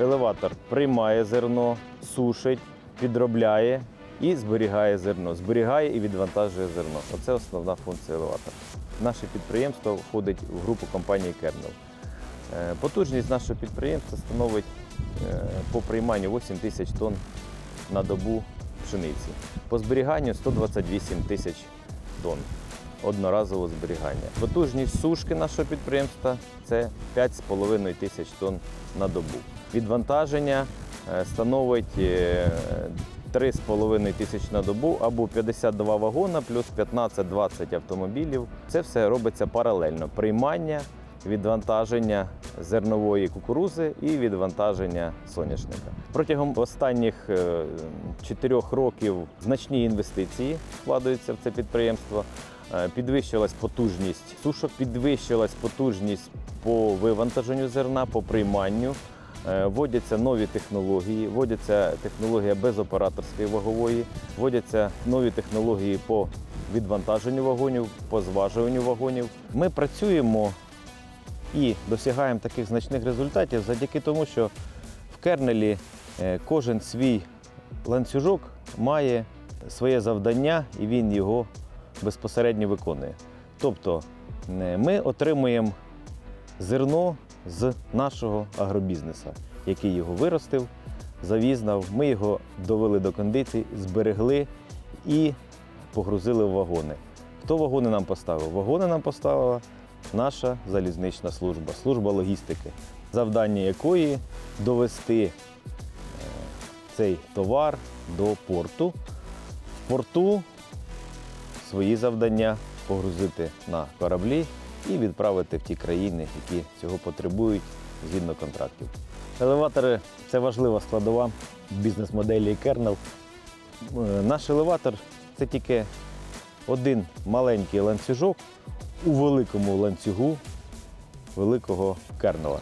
елеватор приймає зерно, сушить, підробляє і зберігає зерно. Зберігає і відвантажує зерно. Оце основна функція елеватора. Наше підприємство входить в групу компанії Кернел. Потужність нашого підприємства становить е, по прийманню 8 тисяч тонн на добу пшениці. По зберіганню 128 тисяч тонн одноразового зберігання. Потужність сушки нашого підприємства це 5,5 тисяч тонн на добу. Відвантаження е, становить е, 3,5 тисяч на добу або 52 вагона плюс 15-20 автомобілів. Це все робиться паралельно. Приймання, відвантаження зернової кукурузи і відвантаження соняшника. Протягом останніх е, чотирьох років значні інвестиції вкладаються в це підприємство. Е, Підвищилась потужність сушок, підвищилась потужність по вивантаженню зерна, по прийманню. Е, Вводяться нові технології, вводяться технологія безоператорської вагової, вводяться нові технології по відвантаженню вагонів, по зважуванню вагонів. Ми працюємо і досягаємо таких значних результатів завдяки тому, що в кернелі е, кожен свій ланцюжок має своє завдання і він його безпосередньо виконує. Тобто е, ми отримуємо зерно з нашого агробізнесу, який його виростив, завізнав. Ми його довели до кондицій, зберегли і погрузили в вагони. Хто вагони нам поставив? Вагони нам поставила наша залізнична служба, служба логістики, завдання якої довести е, цей товар до порту. В порту свої завдання погрузити на кораблі і відправити в ті країни, які цього потребують згідно контрактів. Елеватори це важлива складова бізнес-моделі Kernel. Е, Наш елеватор це тільки один маленький ланцюжок у великому ланцюгу великого кернела.